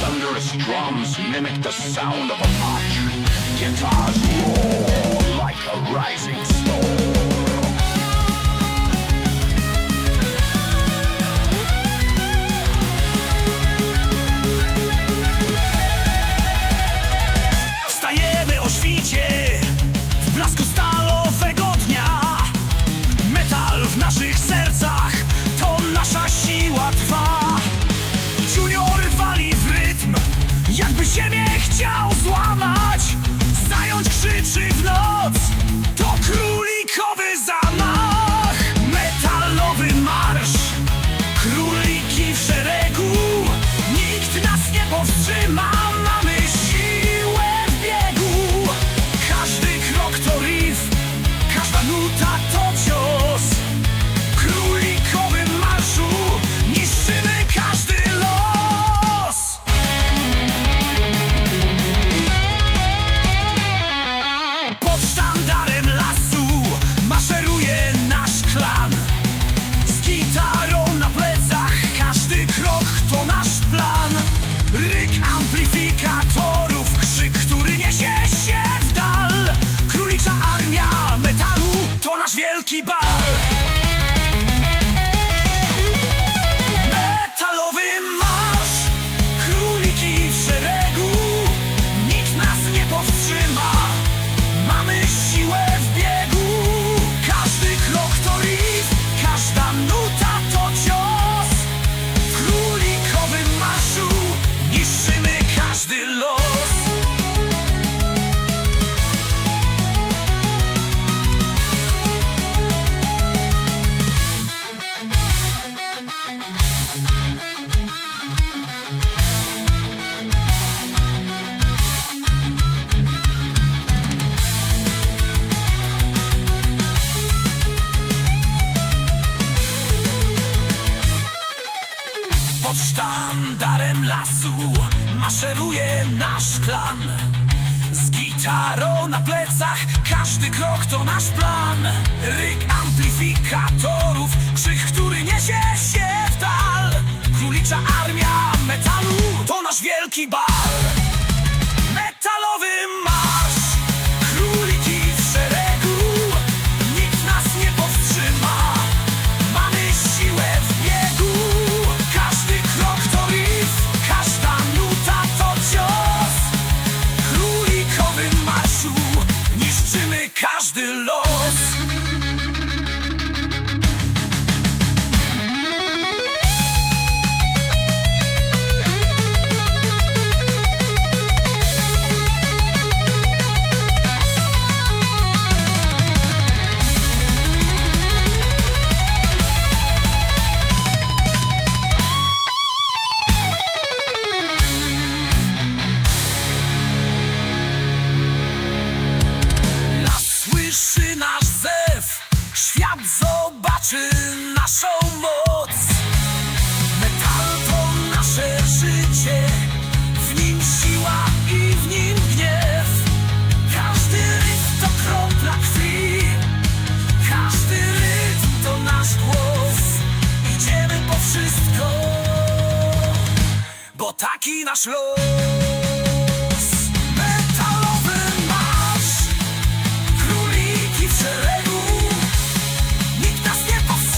Thunderous drums mimic the sound of a march. Guitars roar like a rising storm. qui bat Pod sztandarem lasu maszeruje nasz klan. Z gitarą na plecach każdy krok to nasz plan. Ryk amplifikatorów, krzyk, który niesie się w dal. Królicza armia metalu to nasz wielki bar the Lord. ataki na szlok.